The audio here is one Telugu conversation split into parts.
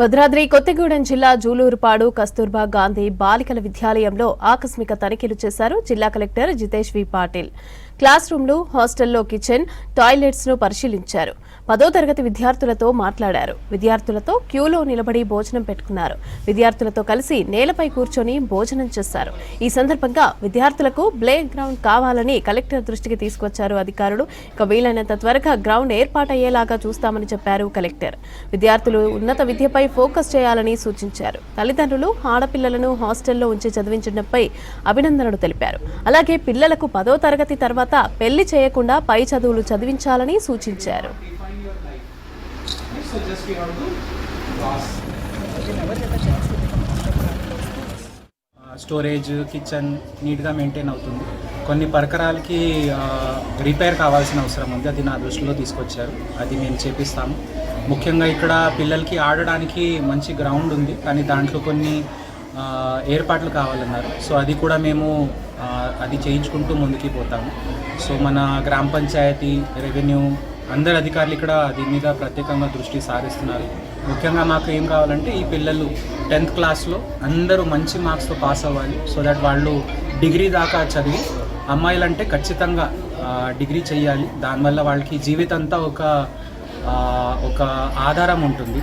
భద్రాద్రి కొత్తగూడెం జిల్లా జూలూరుపాడు కస్తూర్బా గాంధీ బాలికల విద్యాలయంలో ఆకస్మిక తనిఖీలు చేశారు జిల్లా collector Jitesh V Patil. Class రూమ్లు హాస్టల్లో కిచెన్ టాయిలెట్స్ను పరిశీలించారు. పదో తరగతి విద్యార్థులతో మాట్లాడారు. విద్యార్థులతో క్యూలో నిలబడి భోజనం పెట్టుకున్నారు. విద్యార్థులతో కలిసి నేలపై కూర్చొని భోజనం చేశారు. ఈ సందర్భంగా విద్యార్థులకు ప్లే గ్రౌండ్ కావాలని కలెక్టర్ దృష్టికి తీసుకొచ్చారు అధికారులు. ఇక వీలైనంత త్వరగా గ్రౌండ్ ఏర్పాటయ్యేలాగా చూస్తామని చెప్పారు కలెక్టర్. విద్యార్థులు ఉన్నత విద్యపై ఫోకస్ చేయాలని సూచించారు. తల్లిదండ్రులు ఆడపిల్లలను హాస్టల్లో ఉంచి చదివించడంపై అభినందనలు తెలిపారు. అలాగే పిల్లలకు పదో తరగతి తర్వాత పెళ్ళి చేయకుండా పై చదువులు చదివించాలని సూచించారు. స్టోరేజ్ కిచెన్ నీట్గా మెయింటైన్ అవుతుంది. కొన్ని పరికరాలకి రిపేర్ కావాల్సిన అవసరం ఉంది. అది నా దృష్టిలో తీసుకొచ్చారు. అది మేము చేపిస్తాము. ముఖ్యంగా ఇక్కడ పిల్లలకి ఆడడానికి మంచి గ్రౌండ్ ఉంది. కానీ దాంట్లో కొన్ని ఏర్పాట్లు కావాలన్నారు. సో అది కూడా మేము అది చేయించుకుంటూ ముందుకి పోతాము. సో మన గ్రామ పంచాయతీ రెవెన్యూ అందరు అధికారులు ఇక్కడ దీని మీద ప్రత్యేకంగా దృష్టి సారిస్తున్నారు. ముఖ్యంగా మాకు ఏం కావాలంటే ఈ పిల్లలు టెన్త్ క్లాస్లో అందరూ మంచి మార్క్స్తో పాస్ అవ్వాలి. సో దట్ వాళ్ళు డిగ్రీ దాకా చదివి అమ్మాయిలంటే ఖచ్చితంగా డిగ్రీ చేయాలి. దానివల్ల వాళ్ళకి జీవితంతా ఒక ఒక ఆధారం ఉంటుంది.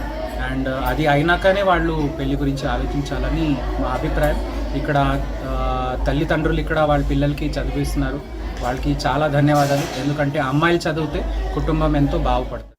అండ్ అది అయినాకనే వాళ్ళు పెళ్ళి గురించి ఆలోచించాలని మా అభిప్రాయం. ఇక్కడ ఆ, తల్లిదండ్రులు ఇక్కడ వాళ్ళ పిల్లలకి చదివిస్తున్నారు. వాళ్ళకి చాలా ధన్యవాదాలు. ఎందుకంటే అమ్మాయిలు చదివితే కుటుంబం ఎంతో బాగుపడుతుంది.